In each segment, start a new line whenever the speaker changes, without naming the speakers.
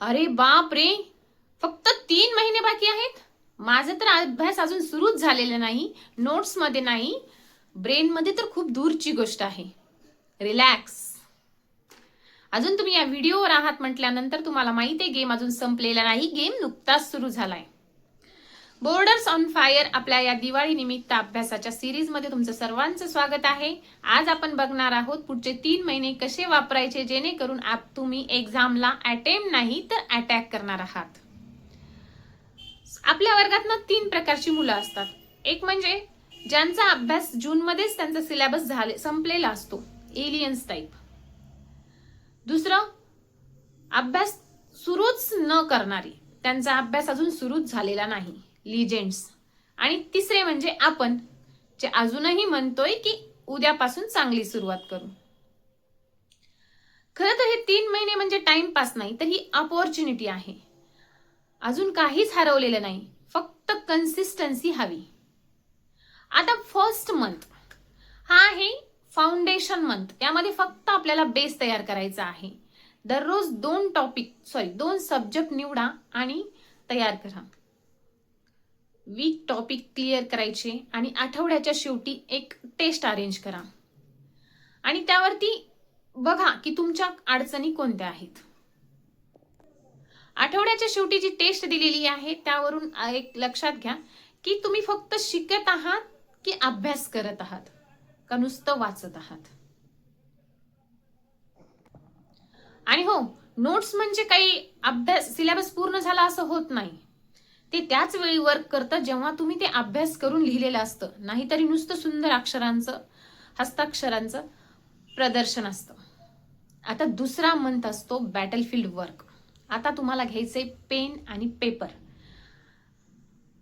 अरे बाप रे फक्त तीन महिने बाकी आहेत. माझा तर अभ्यास अजून सुरूच झालेला नाही नोट्समध्ये नाही. ब्रेनमध्ये तर खूप दूरची गोष्ट आहे. रिलॅक्स अजून तुम्ही या व्हिडिओवर आहात म्हटल्यानंतर तुम्हाला माहिती आहे गेम अजून संपलेला नाही. गेम नुकताच सुरू झालाय. बोर्डर्स ऑन फायर आपल्या या दिवाळी निमित्त अभ्यासाच्या सिरीजमध्ये तुमचं सर्वांचं स्वागत आहे. आज आपण बघणार आहोत पुढचे तीन महिने कसे वापरायचे जेणेकरून आप तुम्ही एक्झामला अटेम्प्ट नाही तर अटॅक करणार आहात. आपल्या वर्गात ना तीन प्रकारची मुलं असतात. एक म्हणजे ज्यांचा अभ्यास जूनमध्येच त्यांचा सिलेबस झाले संपलेला असतो. एलियन्स टाईप दुसरं अभ्यास सुरूच न करणारी. त्यांचा अभ्यास अजून सुरूच झालेला नाही. लिजेंड्स. आणि तिसरे म्हणजे आपण जे अजूनही म्हणतोय की उद्यापासून चांगली सुरुवात करू. खरं तर हे तीन महिने म्हणजे टाइमपास नाही तर ही अपॉर्च्युनिटी आहे. अजून काहीच हरवलेलं नाही फक्त कन्सिस्टन्सी हवी. आता फर्स्ट मंथ हा आहे फाउंडेशन मंथ यामध्ये फक्त आपल्याला बेस तयार करायचा आहे. दररोज दोन टॉपिक सॉरी दोन सब्जेक्ट निवडा आणि तयार करा. वीक टॉपिक क्लिअर करायचे आणि आठवड्याच्या शेवटी एक टेस्ट अरेंज करा. आणि त्यावरती बघा की तुमच्या अडचणी कोणत्या आहेत. आठवड्याच्या शेवटी जी टेस्ट दिलेली आहे त्यावरून एक लक्षात घ्या की तुम्ही फक्त शिकत आहात की अभ्यास करत आहात. का नुसतं वाचत आहात. आणि हो नोट्स म्हणजे काही अभ्यास सिलेबस पूर्ण झाला असं होत नाही. ते त्याच वेळी वर्क करतं जेव्हा तुम्ही ते अभ्यास करून लिहिलेलं असतं. नाहीतरी नुसतं सुंदर अक्षरांचं हस्ताक्षरांचं प्रदर्शन असतं. आता दुसरा मंथ असतो बॅटलफील्ड वर्क आता तुम्हाला घ्यायचे पेन आणि पेपर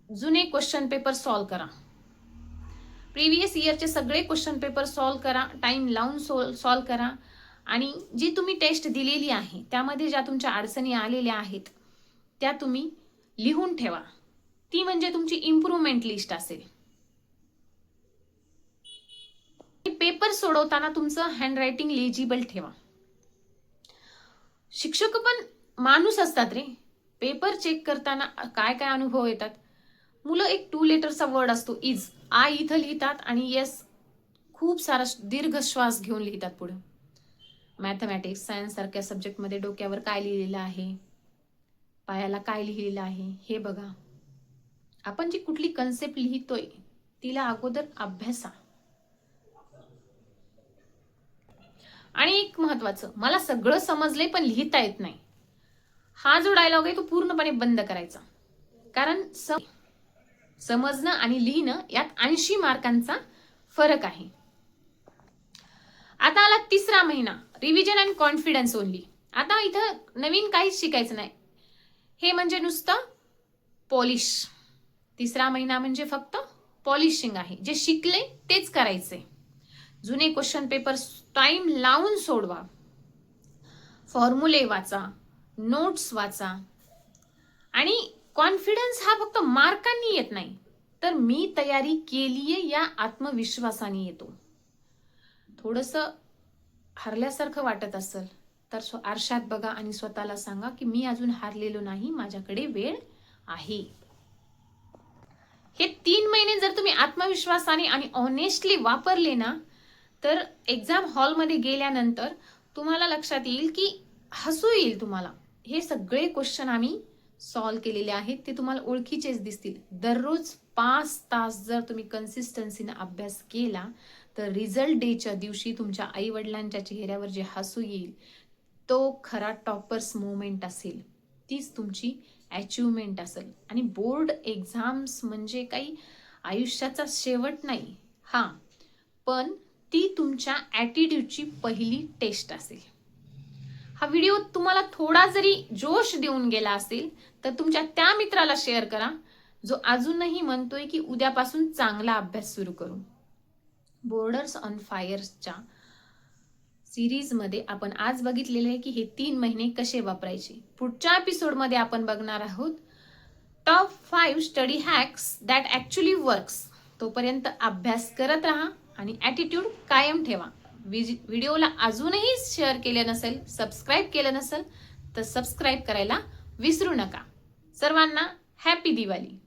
जुने क्वेश्चन पेपर सॉल्व करा. प्रिव्हियस इयरचे सगळे क्वेश्चन पेपर सॉल्व करा टाइम लावून सॉल्व करा. आणि जी तुम्ही टेस्ट दिलेली आहे त्यामध्ये ज्या तुमच्या अडचणी आलेल्या आहेत त्या तुम्ही लिहून ठेवा. ती म्हणजे तुमची इम्प्रूव्हमेंट लिस्ट असेल. पेपर सोडवताना तुमचं हँडरायटिंग लेजिबल ठेवा. शिक्षक पण माणूस असतात रे. पेपर चेक करताना काय काय अनुभव येतात? मुलं एक टू लेटरचा वर्ड असतो इज आय इथं लिहितात आणि येस खूप सारा दीर्घ श्वास घेऊन लिहितात पुढे. मॅथमॅटिक्स सायन्स सारख्या सब्जेक्टमध्ये डोक्यावर काय लिहिलेलं आहे? पायाला काय लिहिलेलं आहे? हे बघा. आपण जी कुठली कन्सेप्ट लिहितोय तिला अगोदर अभ्यासा. आणि एक महत्वाचं मला सगळं समजलंय पण लिहिता येत नाही. हा जो डायलॉग आहे तो पूर्णपणे बंद करायचा. कारण सम समजणं आणि लिहिणं यात ऐंशी मार्कांचा फरक आहे. आता आला तिसरा महिना. रिव्हिजन अँड कॉन्फिडन्स ओनली आता इथं नवीन काहीच शिकायचं नाही. हे म्हणजे नुसतं पॉलिश तिसरा महिना म्हणजे फक्त पॉलिशिंग आहे. जे शिकले तेच करायचे. जुने क्वेश्चन पेपर टाइम लावून सोडवा. फॉर्म्युले वाचा नोट्स वाचा. आणि कॉन्फिडन्स हा फक्त मार्कांनी येत नाही. तर मी तयारी केलीये या आत्मविश्वासाने येतो. थोडस हरल्यासारखं वाटत असेल. तर आरशात बघा आणि स्वतःला सांगा की मी अजून हारलेलो नाही माझ्याकडे वेळ आहे. हे तीन महिने जर तुम्ही आत्मविश्वासाने आणि ऑनेस्टली वापरले ना तर एक्झाम हॉलमध्ये गेल्यानंतर तुम्हाला लक्षात येईल की हसू येईल तुम्हाला. हे सगळे क्वेश्चन आम्ही सॉल्व केलेले आहेत ते तुम्हाला ओळखीचेच दिसतील. दररोज पाच तास जर तुम्ही कन्सिस्टन्सीनं अभ्यास केला तर रिझल्ट डेच्या दिवशी तुमच्या आई वडिलांच्या चेहऱ्यावर जे हसू येईल तो खरा टॉपर्स मोमेंट असेल तीच तुमची अचिव्हमेंट असेल. आणि बोर्ड एक्झाम्स म्हणजे काही आयुष्याचा शेवट नाही. हां पण ती तुमच्या ॲटिट्यूडची पहिली टेस्ट असेल. हा व्हिडिओ तुम्हाला थोडा जरी जोश देऊन गेला असेल तर तुमच्या त्या मित्राला शेअर करा जो अजूनही म्हणतोय की उद्यापासून चांगला अभ्यास सुरू करू. बोर्डर्स ऑन फायर्सच्या सिरीजमध्ये आपण आज बघितलेले आहे की हे तीन महिने कसे वापरायचे. पुढच्या एपिसोडमध्ये आपण बघणार आहोत top five study hacks that actually works तोपर्यंत अभ्यास करत राहा आणि ॲटिट्यूड कायम ठेवा. व्हिडिओला अजूनही शेअर केले नसेल सबस्क्राईब केलं नसेल तर सबस्क्राईब करायला विसरू नका. सर्वांना हॅपी दिवाळी.